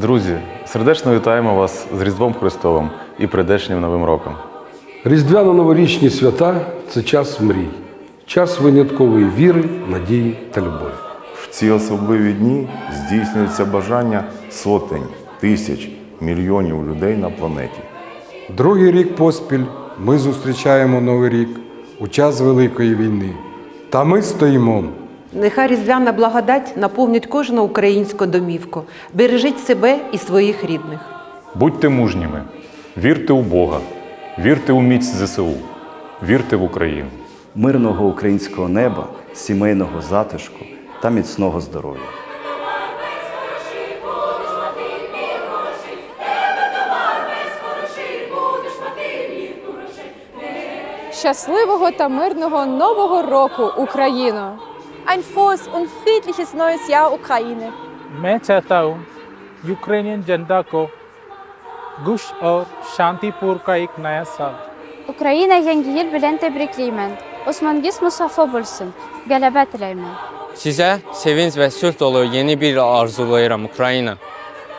Друзі, сердечно вітаємо вас з Різдвом Христовим і прийдешнім Новим роком. Різдвяно-новорічні свята це час мрій, час виняткової віри, надії та любові. В ці особливі дні здійснюється бажання сотень, тисяч, мільйонів людей на планеті. Другий рік поспіль ми зустрічаємо Новий рік у час Великої війни. Та ми стоїмо. Нехай різдвяна благодать наповнить кожну українську домівку. Бережіть себе і своїх рідних. Будьте мужніми, вірте у Бога, вірте у міць ЗСУ, вірте в Україну. мирного українського неба, сімейного затишку та міцного здоров'я. Щасливого та мирного нового року, Україно! ein frohes und friedliches neues Jahr Ukraine. मैं चाहता हूँ यूक्रेनियन जनता को गुश और शांतिपूर्ण का yeni yıl bilen tebrikliyim. Osmangiz musaffa bulsun. Qələbə diləyirəm. Sizə sevinç və sülh dolu yeni bir il arzulayıram Ukrayna.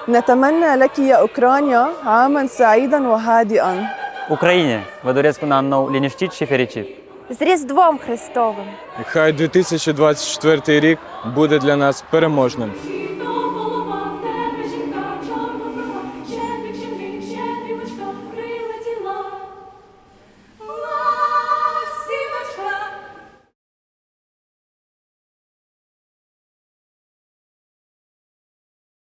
نتمنى لك يا أوكرانيا عاما سعيدا وهادئا. Ukrayna, vă doresc un an nou. З Різдвом Христовим! Нехай 2024 рік буде для нас переможним.